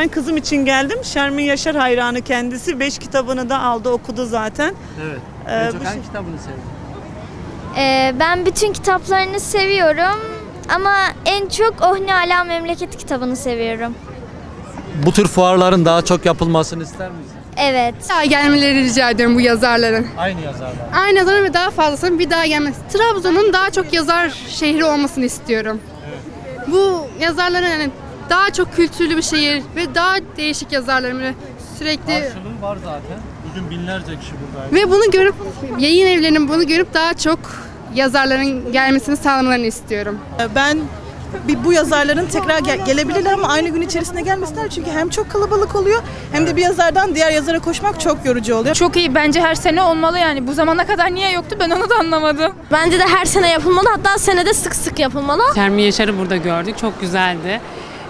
Ben kızım için geldim. Şermin Yaşar hayranı kendisi. Beş kitabını da aldı okudu zaten. Evet. Ee, en çok bu hangi şey- kitabını sevdin? Ee, ben bütün kitaplarını seviyorum ama en çok Oh Ne Ala Memleket kitabını seviyorum. Bu tür fuarların daha çok yapılmasını ister misin? Evet. daha gelmeleri rica ediyorum bu yazarların. Aynı yazarlar. Aynı yazarın ve daha fazlasının bir daha gelmesi. Trabzon'un daha çok yazar şehri olmasını istiyorum. Bu yazarların yani daha çok kültürlü bir şehir ve daha değişik yazarların böyle sürekli Karşılığı var zaten. Bugün binlerce kişi buradaydı. ve bunu görüp yayın evlerinin bunu görüp daha çok yazarların gelmesini sağlamalarını istiyorum. Ben bir bu yazarların tekrar gel- gelebilirler ama aynı gün içerisinde gelmesinler çünkü hem çok kalabalık oluyor hem de bir yazardan diğer yazara koşmak çok yorucu oluyor. Çok iyi. Bence her sene olmalı yani. Bu zamana kadar niye yoktu ben onu da anlamadım. Bence de her sene yapılmalı hatta senede sık sık yapılmalı. Termi Yaşar'ı burada gördük. Çok güzeldi.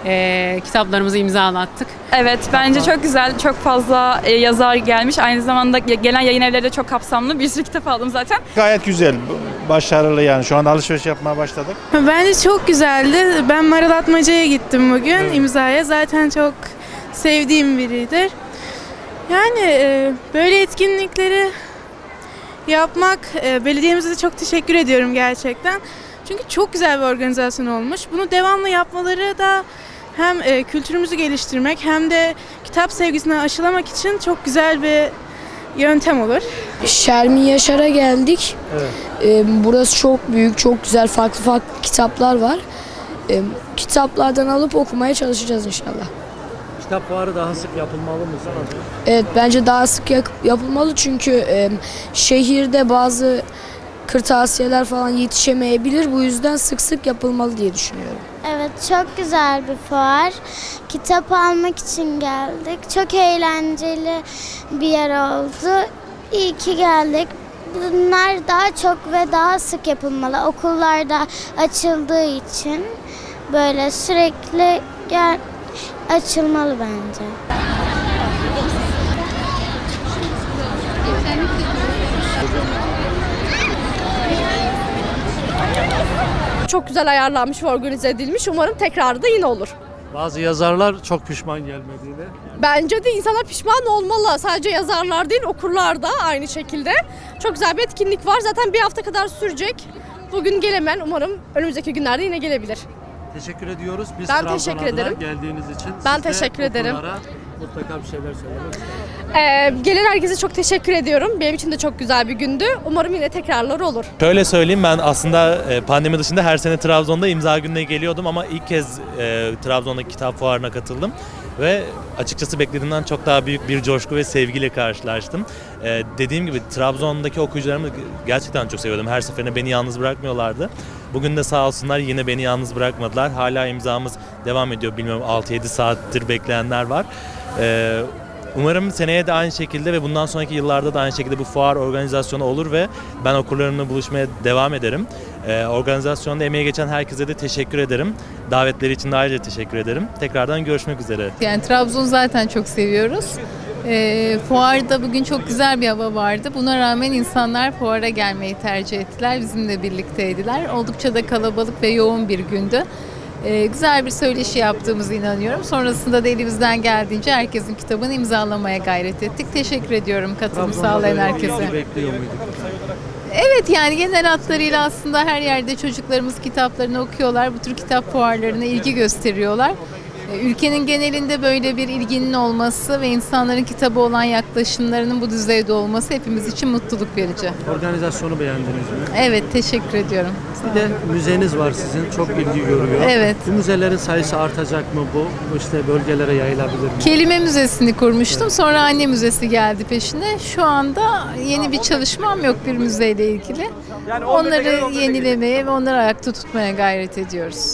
Ee, kitaplarımızı imzalattık. Evet bence çok güzel. Çok fazla e, yazar gelmiş. Aynı zamanda ge- gelen yayın evleri de çok kapsamlı. Bir sürü kitap aldım zaten. Gayet güzel, başarılı yani. Şu anda alışveriş yapmaya başladık. Bence çok güzeldi. Ben Maral Atmaca'ya gittim bugün imzaya. Zaten çok sevdiğim biridir. Yani e, böyle etkinlikleri yapmak, e, belediyemize de çok teşekkür ediyorum gerçekten. Çünkü çok güzel bir organizasyon olmuş. Bunu devamlı yapmaları da hem e, kültürümüzü geliştirmek hem de kitap sevgisini aşılamak için çok güzel bir yöntem olur. Şermin Yaşar'a geldik. Evet. Ee, burası çok büyük, çok güzel, farklı farklı kitaplar var. Ee, kitaplardan alıp okumaya çalışacağız inşallah. Kitap fuarı daha sık yapılmalı mı sana? Evet bence daha sık yapılmalı çünkü e, şehirde bazı kırtasiyeler falan yetişemeyebilir. Bu yüzden sık sık yapılmalı diye düşünüyorum. Çok güzel bir fuar. Kitap almak için geldik. Çok eğlenceli bir yer oldu. İyi ki geldik. Bunlar daha çok ve daha sık yapılmalı. Okullarda açıldığı için böyle sürekli gel açılmalı bence. Çok güzel ayarlanmış ve organize edilmiş. Umarım tekrarı da yine olur. Bazı yazarlar çok pişman gelmediğine. Bence de insanlar pişman olmalı. Sadece yazarlar değil okurlar da aynı şekilde. Çok güzel bir etkinlik var. Zaten bir hafta kadar sürecek. Bugün gelemeyen umarım önümüzdeki günlerde yine gelebilir. Teşekkür ediyoruz. Biz Ben Trabzon teşekkür ederim. geldiğiniz için. Ben teşekkür ederim. Mutlaka bir şeyler söylemek. Ee, gelen herkese çok teşekkür ediyorum. Benim için de çok güzel bir gündü. Umarım yine tekrarlar olur. Şöyle söyleyeyim ben aslında e, pandemi dışında her sene Trabzon'da imza gününe geliyordum ama ilk kez e, Trabzon'daki kitap fuarına katıldım ve açıkçası beklediğimden çok daha büyük bir coşku ve sevgiyle karşılaştım. E, dediğim gibi Trabzon'daki okuyucularımı gerçekten çok seviyordum. Her seferinde beni yalnız bırakmıyorlardı. Bugün de sağ olsunlar yine beni yalnız bırakmadılar. Hala imzamız devam ediyor. Bilmiyorum 6-7 saattir bekleyenler var. E, Umarım seneye de aynı şekilde ve bundan sonraki yıllarda da aynı şekilde bu fuar organizasyonu olur ve ben okurlarımla buluşmaya devam ederim. Ee, organizasyonda emeği geçen herkese de teşekkür ederim. Davetleri için de ayrıca teşekkür ederim. Tekrardan görüşmek üzere. Yani Trabzon zaten çok seviyoruz. Ee, fuarda bugün çok güzel bir hava vardı. Buna rağmen insanlar fuara gelmeyi tercih ettiler. Bizimle birlikteydiler. Oldukça da kalabalık ve yoğun bir gündü. Ee, güzel bir söyleşi yaptığımıza inanıyorum. Sonrasında da elimizden geldiğince herkesin kitabını imzalamaya gayret ettik. Teşekkür ediyorum katılım sağlayan herkese. ilgi bekliyor muyduk? Evet yani genel hatlarıyla aslında her yerde çocuklarımız kitaplarını okuyorlar. Bu tür kitap fuarlarına ilgi gösteriyorlar. Ee, Ülkenin genelinde böyle bir ilginin olması ve insanların kitaba olan yaklaşımlarının bu düzeyde olması hepimiz için mutluluk verici. Organizasyonu beğendiniz mi? Evet teşekkür ediyorum. Bir de müzeniz var sizin. Çok ilgi görüyor. Evet. Bu müzelerin sayısı artacak mı bu? İşte bölgelere yayılabilir mi? Kelime Müzesi'ni kurmuştum. Sonra Anne Müzesi geldi peşine. Şu anda yeni bir çalışmam yok bir müzeyle ilgili. Onları yenilemeye ve onları ayakta tutmaya gayret ediyoruz.